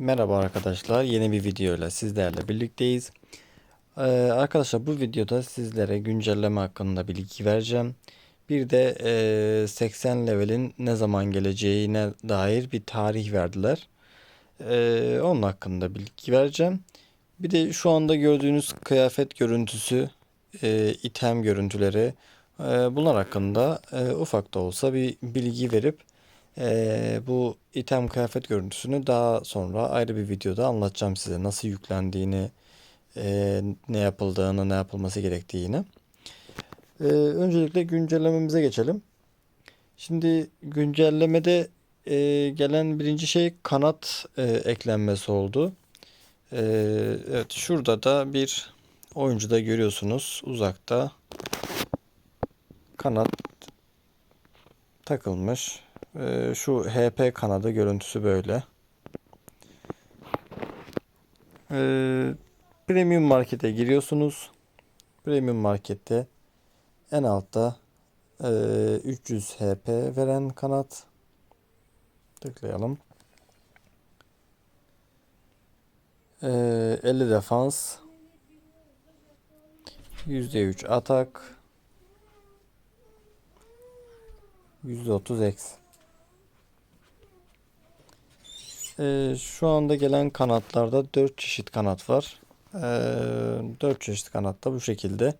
Merhaba arkadaşlar, yeni bir video ile sizlerle birlikteyiz. Ee, arkadaşlar bu videoda sizlere güncelleme hakkında bilgi vereceğim. Bir de e, 80 levelin ne zaman geleceğine dair bir tarih verdiler. Ee, onun hakkında bilgi vereceğim. Bir de şu anda gördüğünüz kıyafet görüntüsü, e, item görüntüleri e, bunlar hakkında e, ufak da olsa bir bilgi verip ee, bu item kıyafet görüntüsünü daha sonra ayrı bir videoda anlatacağım size. Nasıl yüklendiğini, e, ne yapıldığını, ne yapılması gerektiğini. Ee, öncelikle güncellememize geçelim. Şimdi güncellemede e, gelen birinci şey kanat e, eklenmesi oldu. Ee, evet şurada da bir oyuncuda görüyorsunuz uzakta kanat takılmış. Ee, şu HP kanadı görüntüsü böyle. Ee, Premium Market'e giriyorsunuz. Premium Market'te en altta e, 300 HP veren kanat. Tıklayalım. Ee, 50 defans. %3 atak. %30 eks. Ee, şu anda gelen kanatlarda 4 çeşit kanat var. Ee, 4 çeşit kanat da bu şekilde.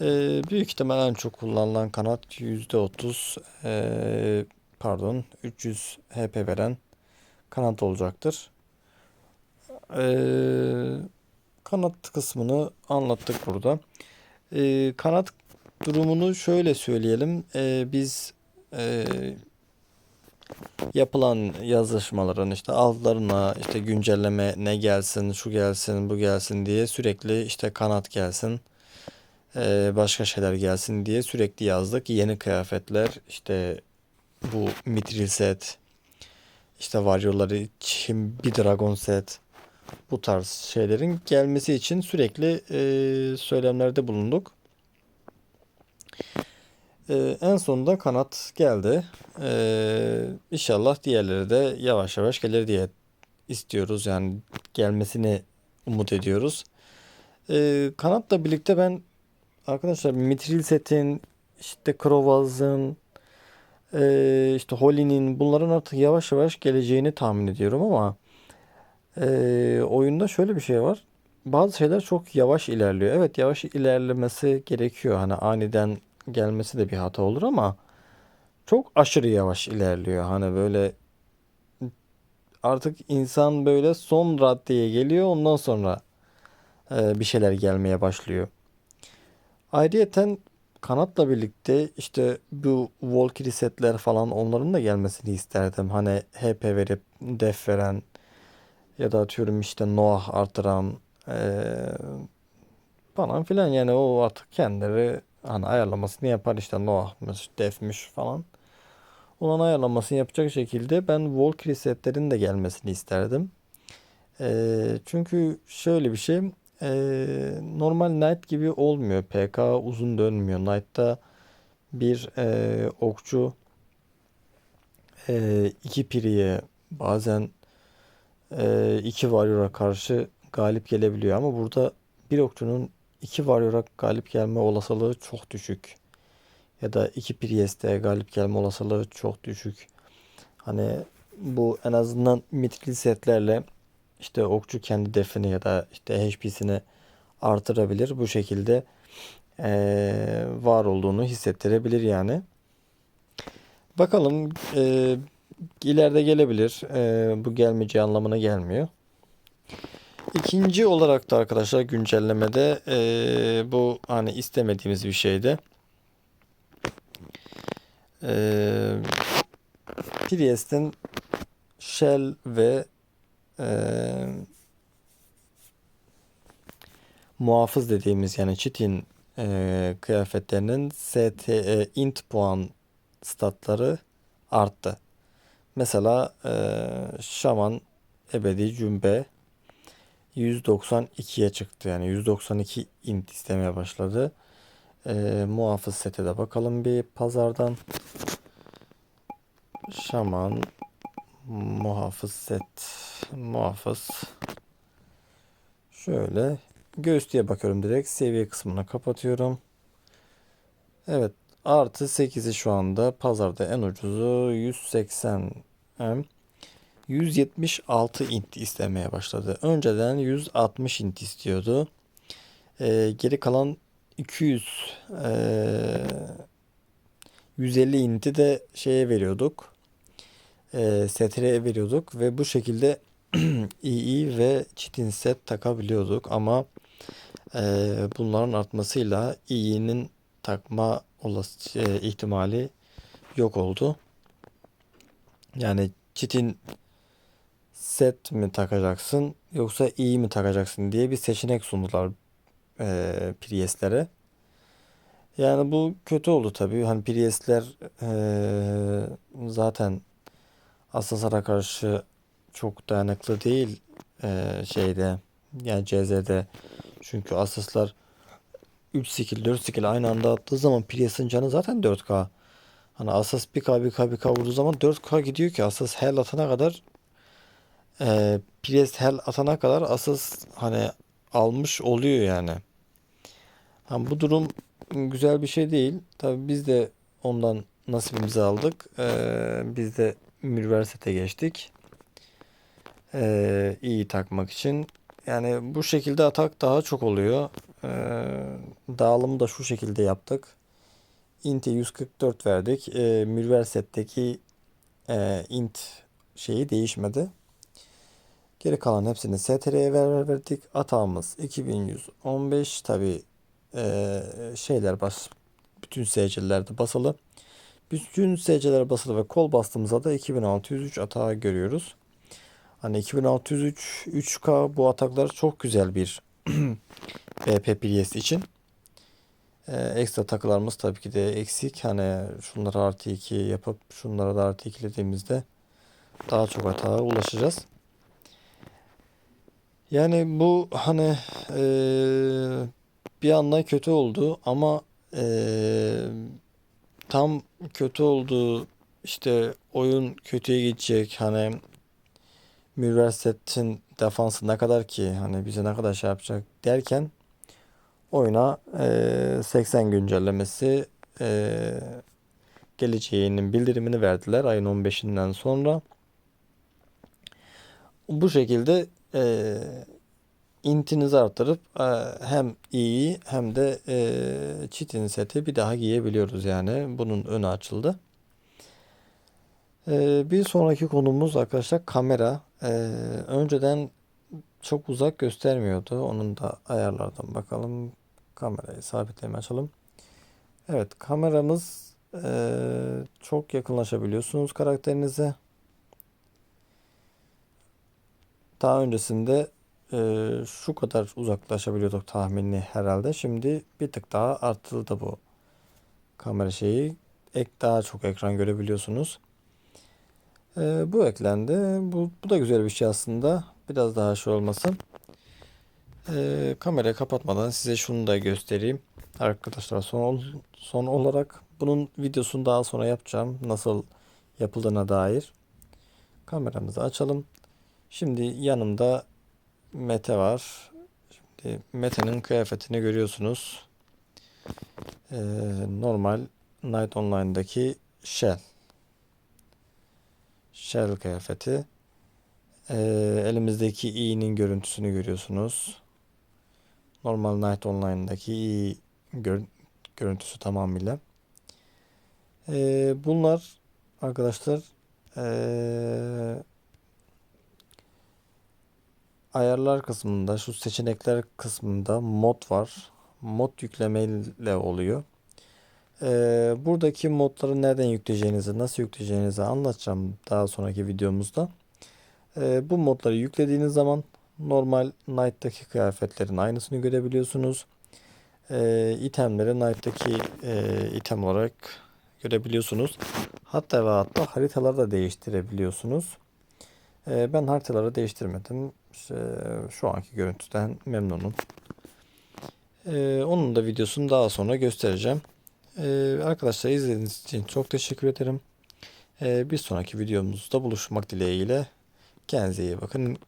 Ee, büyük ihtimal en çok kullanılan kanat %30 ee, pardon 300 HP veren kanat olacaktır. Ee, kanat kısmını anlattık burada. Ee, kanat durumunu şöyle söyleyelim. Ee, biz ee, yapılan yazışmaların işte altlarına işte güncelleme ne gelsin, şu gelsin, bu gelsin diye sürekli işte kanat gelsin, eee, başka şeyler gelsin diye sürekli yazdık. Yeni kıyafetler işte bu Mithril set, işte Warrior'ları için bir Dragon set bu tarz şeylerin gelmesi için sürekli eee, söylemlerde bulunduk. Ee, en sonunda kanat geldi. Ee, inşallah diğerleri de yavaş yavaş gelir diye istiyoruz. Yani gelmesini umut ediyoruz. Ee, kanatla birlikte ben arkadaşlar Mithril setin, işte Krovaz'ın, e, işte Holy'nin bunların artık yavaş yavaş geleceğini tahmin ediyorum ama e, oyunda şöyle bir şey var. Bazı şeyler çok yavaş ilerliyor. Evet yavaş ilerlemesi gerekiyor. Hani aniden gelmesi de bir hata olur ama çok aşırı yavaş ilerliyor. Hani böyle artık insan böyle son raddeye geliyor ondan sonra e, bir şeyler gelmeye başlıyor. Ayrıyeten kanatla birlikte işte bu Valkyrie setler falan onların da gelmesini isterdim. Hani HP verip def veren ya da atıyorum işte Noah artıran e, falan filan yani o artık kendileri hani ayarlamasını yapar işte Noah'mış, Def'miş falan. Onun ayarlamasını yapacak şekilde ben Valkyrie setlerin de gelmesini isterdim. Ee, çünkü şöyle bir şey ee, normal Knight gibi olmuyor. PK uzun dönmüyor. Knight'ta bir ee, okçu ee, iki piriye bazen ee, iki warrior'a karşı galip gelebiliyor ama burada bir okçunun iki Warrior'a galip gelme olasılığı çok düşük. Ya da iki Priest'e galip gelme olasılığı çok düşük. Hani bu en azından mithril setlerle işte okçu kendi defini ya da işte HP'sini artırabilir. Bu şekilde ee, var olduğunu hissettirebilir yani. Bakalım e, ileride gelebilir. E, bu gelmeyeceği anlamına gelmiyor. İkinci olarak da arkadaşlar güncellemede e, bu hani istemediğimiz bir şeydi. E, Priest'in Shell ve e, muhafız dediğimiz yani çitin e, kıyafetlerinin STE int puan statları arttı. Mesela e, şaman ebedi cümbe 192'ye çıktı. Yani 192 int istemeye başladı. Ee, muhafız sete de bakalım bir pazardan. Şaman muhafız set muhafız şöyle göğüs diye bakıyorum direkt seviye kısmını kapatıyorum. Evet artı 8'i şu anda pazarda en ucuzu 180 M. 176 int istemeye başladı. Önceden 160 int istiyordu. Ee, geri kalan 200 ee, 150 inti de şeye veriyorduk. Ee, STR'ye veriyorduk ve bu şekilde II ve çitin set takabiliyorduk ama ee, bunların artmasıyla İ'nin takma olası e, ihtimali yok oldu. Yani çitin set mi takacaksın yoksa iyi mi takacaksın diye bir seçenek sundular e, Prius'lere. Yani bu kötü oldu tabii. Hani Prius'ler e, zaten Asus'lara karşı çok dayanıklı değil e, şeyde yani CZ'de. Çünkü Asus'lar 3 skill 4 skill aynı anda attığı zaman Prius'un canı zaten 4K. Hani Asus 1K 1K 1K vurduğu zaman 4K gidiyor ki Asus hell atana kadar e, Prius hell atana kadar Asus hani almış oluyor yani. Ha, bu durum güzel bir şey değil. Tabii biz de ondan nasibimizi aldık. Ee, biz de üniversiteye geçtik. Ee, iyi takmak için. Yani bu şekilde atak daha çok oluyor. Ee, dağılımı da şu şekilde yaptık. Int'e 144 verdik. Ee, Mürverset'teki e, int şeyi değişmedi. Geri kalan hepsini STR'ye ver verdik. Atağımız 2115. Tabi e, şeyler bas. Bütün SC'lerde basılı. Bütün SC'ler basılı ve kol bastığımızda da 2603 atağı görüyoruz. Hani 2603 3K bu ataklar çok güzel bir BP Prius için. Ee, ekstra takılarımız tabii ki de eksik. Hani şunları artı 2 yapıp şunlara da artı 2'lediğimizde daha çok atağa ulaşacağız. Yani bu hani eee, bir yandan kötü oldu ama eee, tam kötü oldu işte oyun kötüye gidecek hani Mürverset'in defansı ne kadar ki hani bize ne kadar şey yapacak derken oyuna eee, 80 güncellemesi eee, geleceğinin bildirimini verdiler ayın 15'inden sonra. Bu şekilde eee intinizi artırıp e, hem iyi hem de e, çitin seti bir daha giyebiliyoruz yani. Bunun önü açıldı. E, bir sonraki konumuz arkadaşlar kamera. E, önceden çok uzak göstermiyordu. Onun da ayarlardan bakalım. Kamerayı sabitlemeye açalım. Evet kameramız e, çok yakınlaşabiliyorsunuz karakterinize. Daha öncesinde e, şu kadar uzaklaşabiliyorduk tahmini herhalde. Şimdi bir tık daha arttırdı bu kamera şeyi. Ek daha çok ekran görebiliyorsunuz. E, bu eklendi. Bu, bu da güzel bir şey aslında. Biraz daha şey olmasın. E, kamerayı kapatmadan size şunu da göstereyim. Arkadaşlar son, son olarak bunun videosunu daha sonra yapacağım. Nasıl yapıldığına dair. Kameramızı açalım. Şimdi yanımda Mete var. Şimdi Mete'nin kıyafetini görüyorsunuz. Ee, normal Night Online'daki Shell. Shell kıyafeti. Ee, elimizdeki i'nin görüntüsünü görüyorsunuz. Normal Night Online'daki i gör görüntüsü tamamıyla. Ee, bunlar arkadaşlar ee, ayarlar kısmında şu seçenekler kısmında mod var. Mod yüklemeyle oluyor. Ee, buradaki modları nereden yükleyeceğinizi, nasıl yükleyeceğinizi anlatacağım daha sonraki videomuzda. Ee, bu modları yüklediğiniz zaman normal Night'taki kıyafetlerin aynısını görebiliyorsunuz. Ee, itemleri Night'taki e, item olarak görebiliyorsunuz. Hatta ve hatta haritaları da değiştirebiliyorsunuz. Ee, ben haritaları değiştirmedim. İşte şu anki görüntüden memnunum. Ee, onun da videosunu daha sonra göstereceğim. Ee, arkadaşlar izlediğiniz için çok teşekkür ederim. Bir sonraki videomuzda buluşmak dileğiyle. Kendinize iyi bakın.